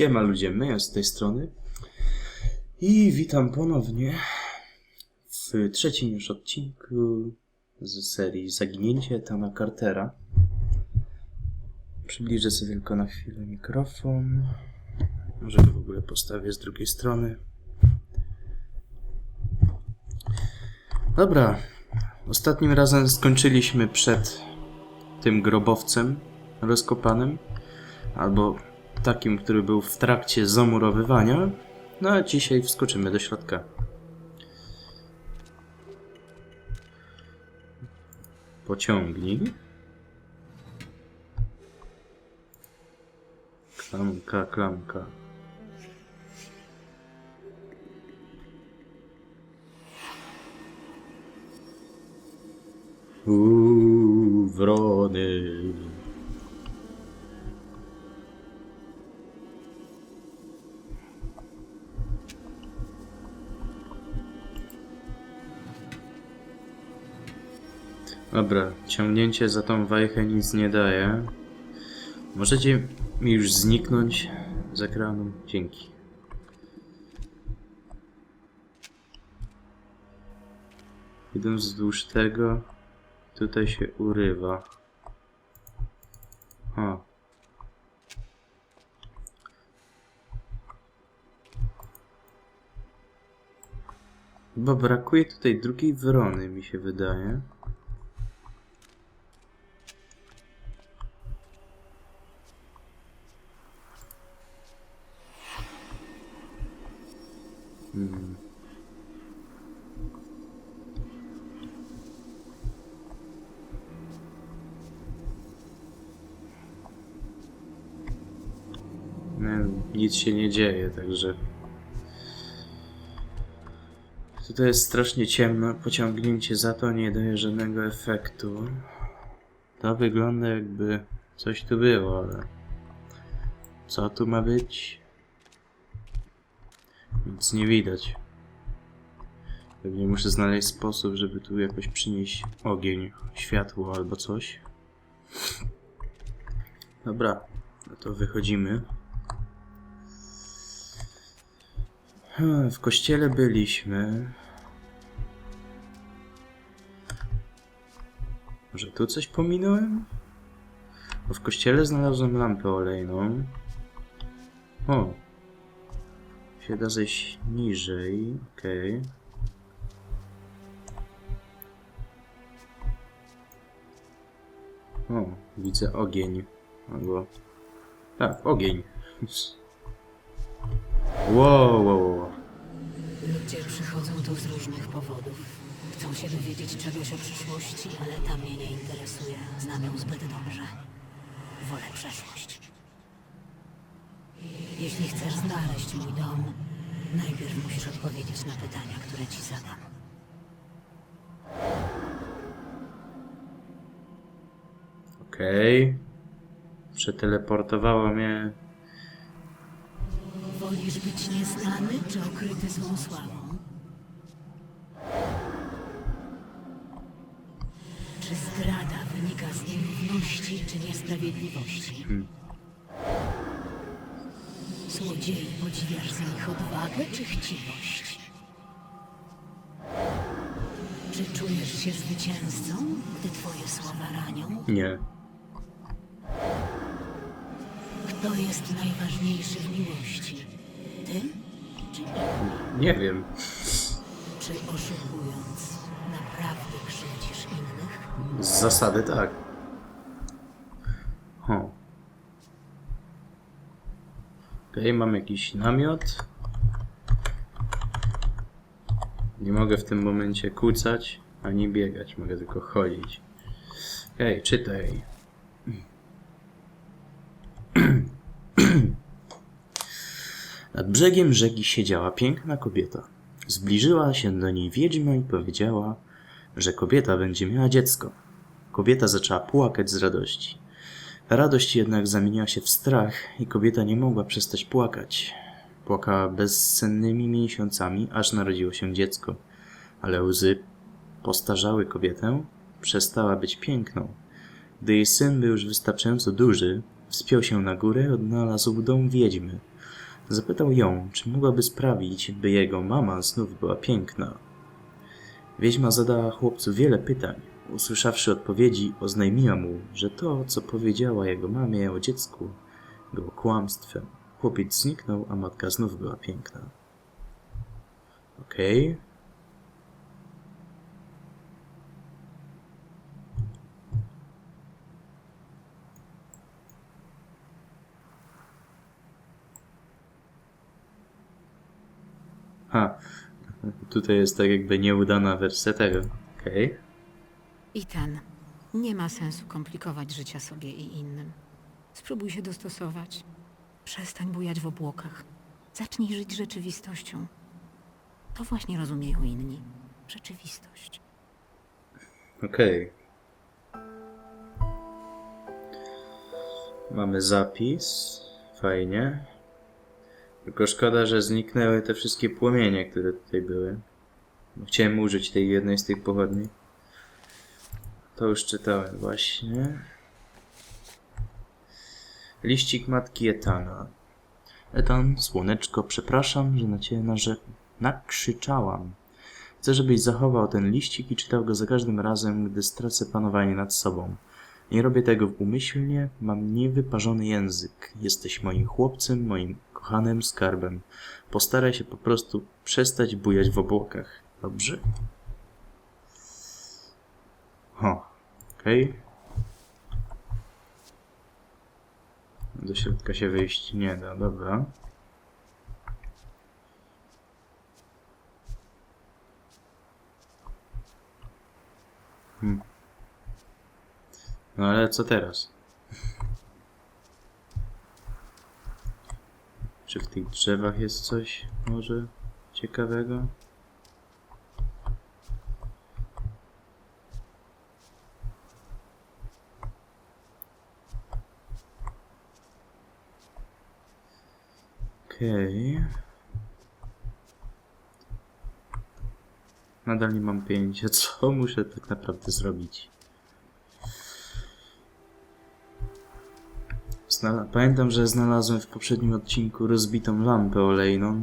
Siema ludzie, my z tej strony i witam ponownie w trzecim już odcinku z serii Zaginięcie Tana Cartera. Przybliżę sobie tylko na chwilę mikrofon, może w ogóle postawię z drugiej strony. Dobra, ostatnim razem skończyliśmy przed tym grobowcem rozkopanym, albo takim, który był w trakcie zamurowywania. No a dzisiaj wskoczymy do środka. Pociągnij. Klamka, klamka. Uuu, wrony. Dobra, ciągnięcie za tą wajchę nic nie daje. Możecie mi już zniknąć z ekranu? Dzięki. Idąc wzdłuż tego, tutaj się urywa. O. Chyba brakuje tutaj drugiej wrony, mi się wydaje. Hmm. Nie, nic się nie dzieje, także. Tutaj jest strasznie ciemno, pociągnięcie za to nie daje żadnego efektu. To wygląda jakby coś tu było, ale. Co tu ma być? Nic nie widać. Pewnie muszę znaleźć sposób, żeby tu jakoś przynieść ogień, światło albo coś. Dobra, no to wychodzimy. W kościele byliśmy. Może tu coś pominąłem? Bo w kościele znalazłem lampę olejną. O, się da zejść niżej, okej. O, widzę ogień. Albo... Tak, ogień. Wow, wow, wow. Ludzie przychodzą tu z różnych powodów. Chcą się dowiedzieć czegoś o przyszłości, ale ta mnie nie interesuje. Znam ją zbyt dobrze. Wolę przeszłość. Jeśli chcesz znaleźć mój dom, najpierw musisz odpowiedzieć na pytania, które ci zadam. Okej. Przeteleportowało mnie. Wolisz być nieznany czy okryty złą sławą? Czy zdrada wynika z nierówności czy niesprawiedliwości? Złodziei podziwiasz za ich odwagę czy chciwość? Czy czujesz się zwycięzcą, gdy twoje słowa ranią? Nie. Kto jest najważniejszy w miłości? Ty czy inni? Nie wiem. Czy oszukując, naprawdę krzywdzisz innych? Z zasady tak. O. Okej, mam jakiś namiot. Nie mogę w tym momencie kucać ani biegać, mogę tylko chodzić. Okej, czytaj. Nad brzegiem rzeki siedziała piękna kobieta. Zbliżyła się do niej wiedźma i powiedziała, że kobieta będzie miała dziecko. Kobieta zaczęła płakać z radości. Radość jednak zamieniła się w strach i kobieta nie mogła przestać płakać. Płakała bezsennymi miesiącami, aż narodziło się dziecko. Ale łzy postarzały kobietę, przestała być piękną. Gdy jej syn był już wystarczająco duży, wspiął się na górę i odnalazł dom wiedźmy. Zapytał ją, czy mogłaby sprawić, by jego mama znów była piękna. Wiedźma zadała chłopcu wiele pytań. Usłyszawszy odpowiedzi, oznajmiła mu, że to, co powiedziała jego mamie o dziecku, było kłamstwem. Chłopiec zniknął, a matka znów była piękna. Okej. Ha, tutaj jest tak jakby nieudana wersja tego. Okej. I ten. Nie ma sensu komplikować życia sobie i innym. Spróbuj się dostosować. Przestań bujać w obłokach. Zacznij żyć rzeczywistością. To właśnie rozumieją inni. Rzeczywistość. Okej. Mamy zapis. Fajnie. Tylko szkoda, że zniknęły te wszystkie płomienie, które tutaj były. Chciałem użyć tej jednej z tych pochodni. To już czytałem właśnie. Liścik matki Etana. Etan, słoneczko, przepraszam, że na ciebie narze... nakrzyczałam. Chcę, żebyś zachował ten liścik i czytał go za każdym razem, gdy stracę panowanie nad sobą. Nie robię tego umyślnie, mam niewyparzony język. Jesteś moim chłopcem, moim kochanym skarbem. Postaraj się po prostu przestać bujać w obłokach. Dobrze? Ho, okej. Do środka się wyjść nie da, dobra. No ale co teraz? Czy w tych drzewach jest coś może ciekawego? Okej. Nadal nie mam pojęcia, co muszę tak naprawdę zrobić. Pamiętam, że znalazłem w poprzednim odcinku rozbitą lampę olejną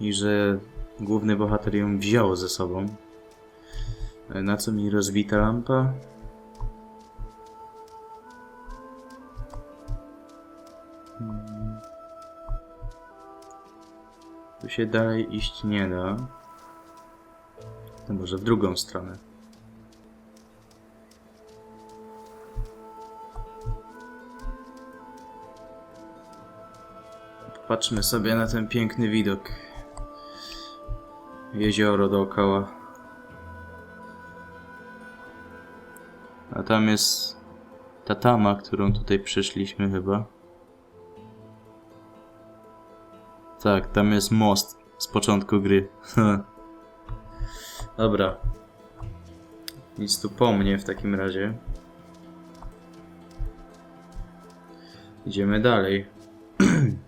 i że główny bohater ją wziął ze sobą. E, Na co mi rozbita lampa? Tu się dalej iść nie da. Może w drugą stronę. Patrzmy sobie na ten piękny widok. Jezioro dookoła. A tam jest ta tama, którą tutaj przeszliśmy chyba. Tak, tam jest most z początku gry. Dobra. Nic tu po mnie w takim razie. Idziemy dalej.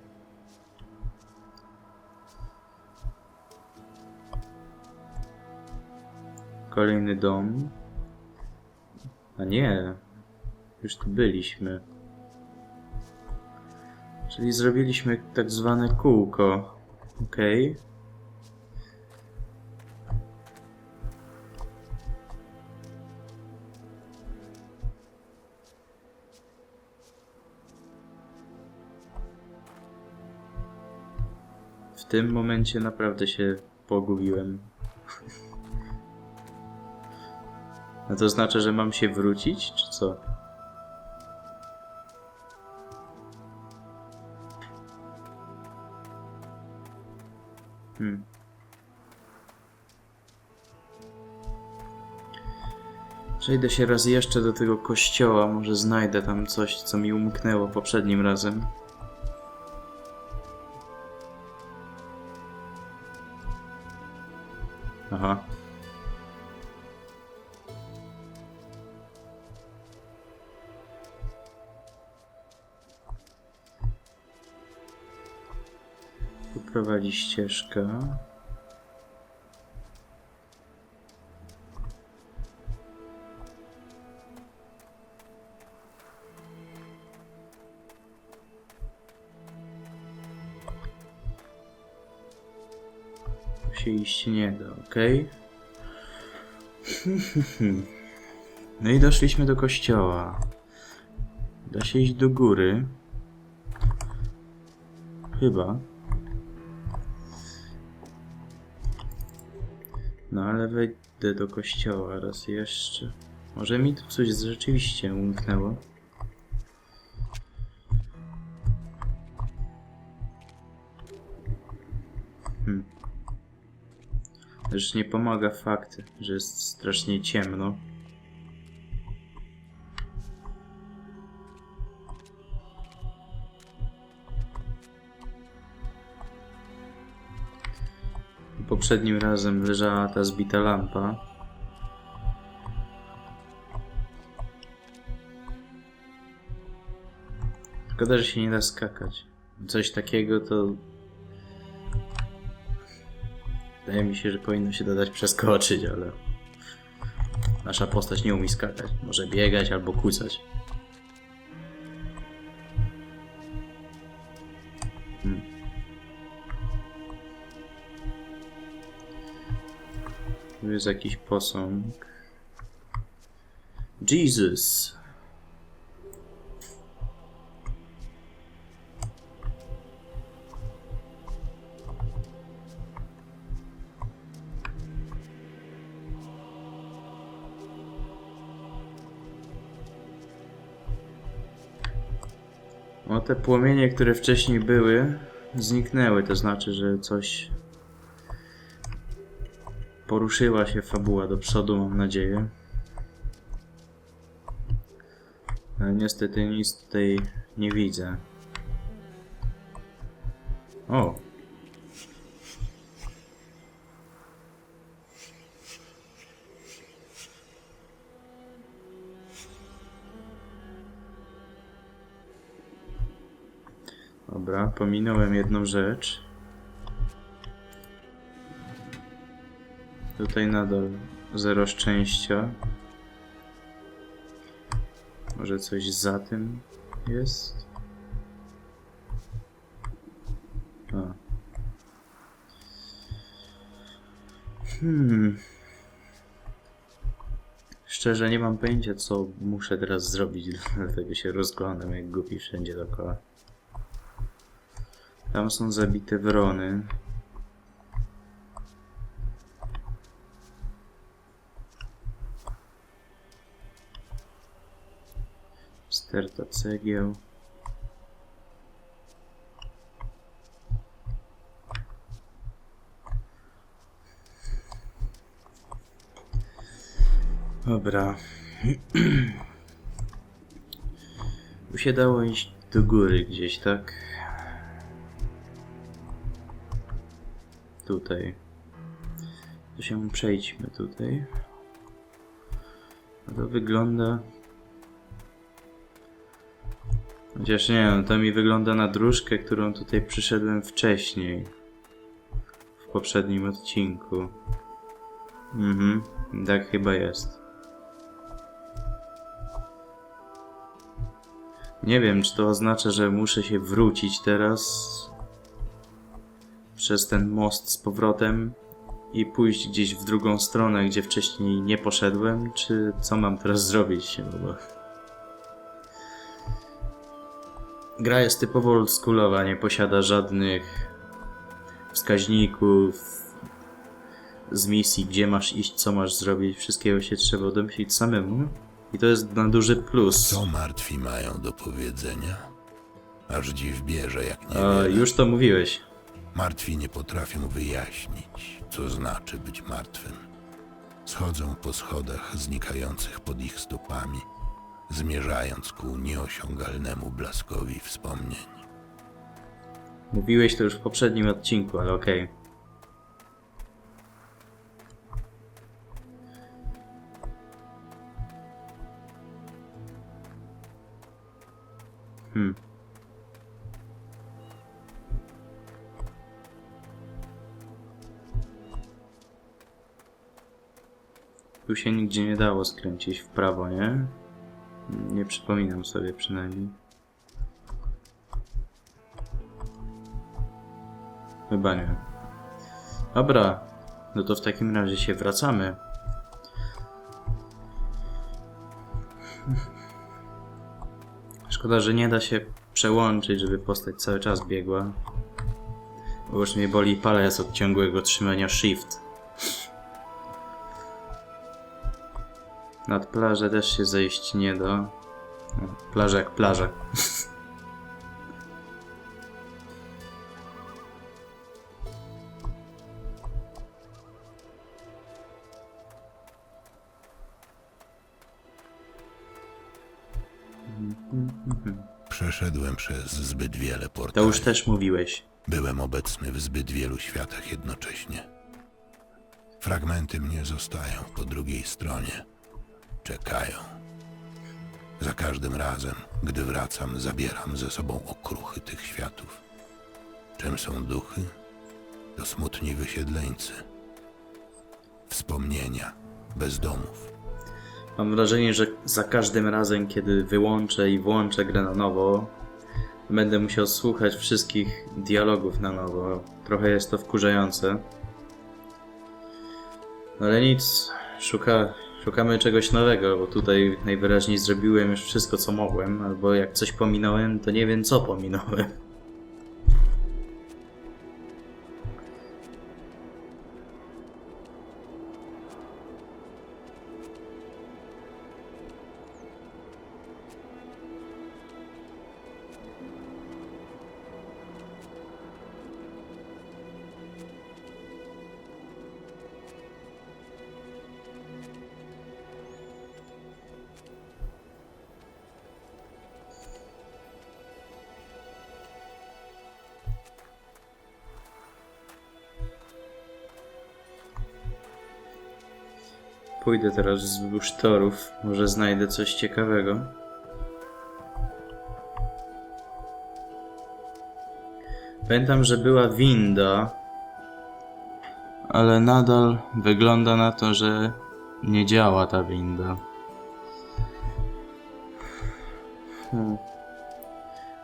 Kolejny dom. A nie. Już tu byliśmy. Czyli zrobiliśmy tak zwane kółko. Okej. W tym momencie naprawdę się pogubiłem. A to znaczy, że mam się wrócić, czy co? Hmm. Przejdę się raz jeszcze do tego kościoła, może znajdę tam coś, co mi umknęło poprzednim razem. Aha. Prowadzi ścieżka. się iść nie da, ok? No i doszliśmy do kościoła. Da się iść do góry. Chyba. No ale wejdę do kościoła raz jeszcze. Może mi tu coś rzeczywiście umknęło. Hmm. Też nie pomaga fakt, że jest strasznie ciemno. Poprzednim razem leżała ta zbita lampa. Szkoda, że się nie da skakać. Coś takiego to... Wydaje mi się, że powinno się dodać przeskoczyć, ale... Nasza postać nie umie skakać. Może biegać albo kłócać. Jest jakiś posąg. Jesus. O, te płomienie, które wcześniej były, zniknęły. To znaczy, że coś poruszyła się fabuła do przodu, mam nadzieję. Ale niestety nic tutaj nie widzę. O! Dobra, pominąłem jedną rzecz. Tutaj nadal zero szczęścia. Może coś za tym jest? A. Hmm. Szczerze nie mam pojęcia co muszę teraz zrobić, dlatego się rozglądam jak głupi wszędzie dookoła. Tam są zabite wrony. Sterta cegieł. Dobra. Tu iść do góry gdzieś, tak? Tutaj. To się przejdźmy tutaj. A to wygląda... Chociaż nie wiem, to mi wygląda na dróżkę, którą tutaj przyszedłem wcześniej. W poprzednim odcinku. Mhm, tak chyba jest. Nie wiem, czy to oznacza, że muszę się wrócić teraz przez ten most z powrotem i pójść gdzieś w drugą stronę, gdzie wcześniej nie poszedłem, czy co mam teraz zrobić? Bo... Gra jest typowo oldschoolowa, nie posiada żadnych wskaźników z misji, gdzie masz iść, co masz zrobić, wszystkiego się trzeba domyślić samemu. I to jest na duży plus. Co martwi mają do powiedzenia? Aż dziw bierze, jak nie A, już to mówiłeś. Martwi nie potrafią wyjaśnić, co znaczy być martwym. Schodzą po schodach znikających pod ich stopami, zmierzając ku nieosiągalnemu blaskowi wspomnień. Mówiłeś to już w poprzednim odcinku, ale okej. Hmm. Tu się nigdzie nie dało skręcić w prawo, nie? Nie przypominam sobie przynajmniej. Chyba nie. Dobra, No to w takim razie się wracamy. Szkoda, że nie da się przełączyć, żeby postać cały czas biegła. Bo już mnie boli palec od ciągłego trzymania shift. Nad plażę też się zejść nie da. Plaża jak plaża. Przeszedłem przez zbyt wiele To portali. już też mówiłeś. Byłem obecny w zbyt wielu światach jednocześnie. Fragmenty mnie zostają po drugiej stronie. Czekają. Za każdym razem, gdy wracam, zabieram ze sobą okruchy tych światów. Czym są duchy? To smutni wysiedleńcy. Wspomnienia, bez domów. Mam wrażenie, że za każdym razem, kiedy wyłączę i włączę grę na nowo, będę musiał słuchać wszystkich dialogów na nowo. Trochę jest to wkurzające. No ale nic, szuka, szukamy czegoś nowego, bo tutaj najwyraźniej zrobiłem już wszystko, co mogłem, albo jak coś pominąłem, to nie wiem, co pominąłem. Pójdę teraz wzdłuż torów, może znajdę coś ciekawego. Pamiętam, że była winda, ale nadal wygląda na to, że nie działa ta winda. Hmm.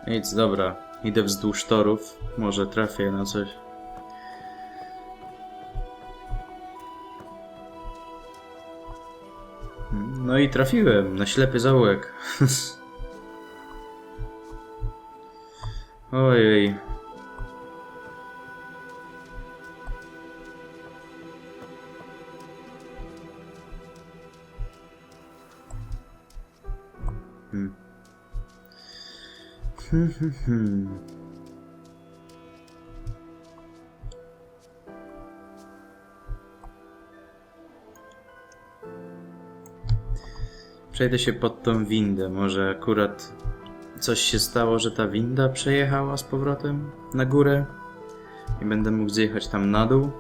Nic, dobra. Idę wzdłuż torów. Może trafię na coś. No i trafiłem na ślepy zaułek. Ojej. Hmm. Hmm, hmm, hmm. Przejdę się pod tą windę. Może akurat coś się stało, że ta winda przejechała z powrotem na górę i będę mógł zjechać tam na dół.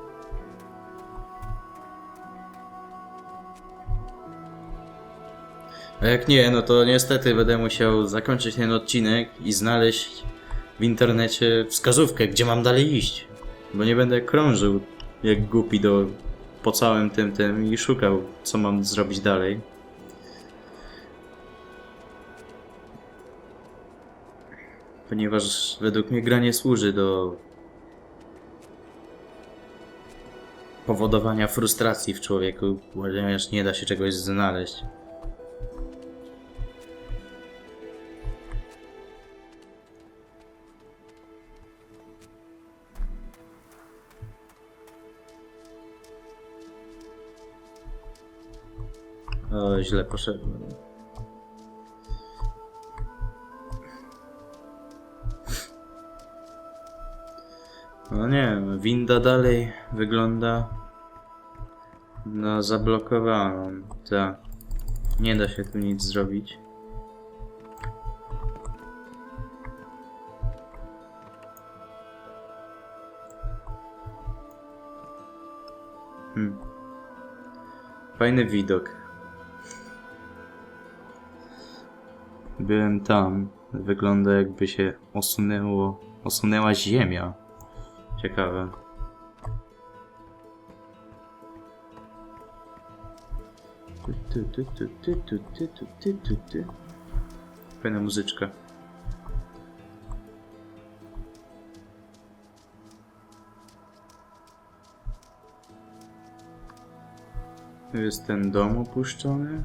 A jak nie, no to niestety będę musiał zakończyć ten odcinek i znaleźć w internecie wskazówkę, gdzie mam dalej iść. Bo nie będę krążył jak głupi do, po całym tym tym i szukał, co mam zrobić dalej. Ponieważ według mnie gra nie służy do powodowania frustracji w człowieku, ponieważ nie da się czegoś znaleźć. O, źle poszedłem. No nie, winda dalej wygląda na zablokowaną. Tak. Nie da się tu nic zrobić. Hmm. Fajny widok. Byłem tam. Wygląda jakby się osunęło, osunęła ziemia. Ciekawe. Tu, tu, tu, tu, tu, tu, tu, tu, tu, tu. Fajna muzyczka. Tu jest ten dom opuszczony.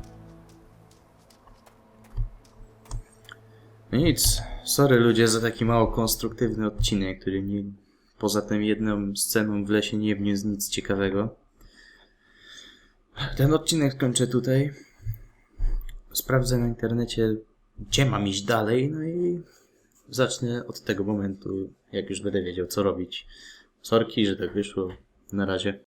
No Nic. Sorry ludzie za taki mało konstruktywny odcinek, który nie, poza tą jedną sceną w lesie nie wniósł nic ciekawego. Ten odcinek kończę tutaj. Sprawdzę na internecie, gdzie mam iść dalej, no i zacznę od tego momentu, jak już będę wiedział, co robić. Sorki, że tak wyszło. Na razie.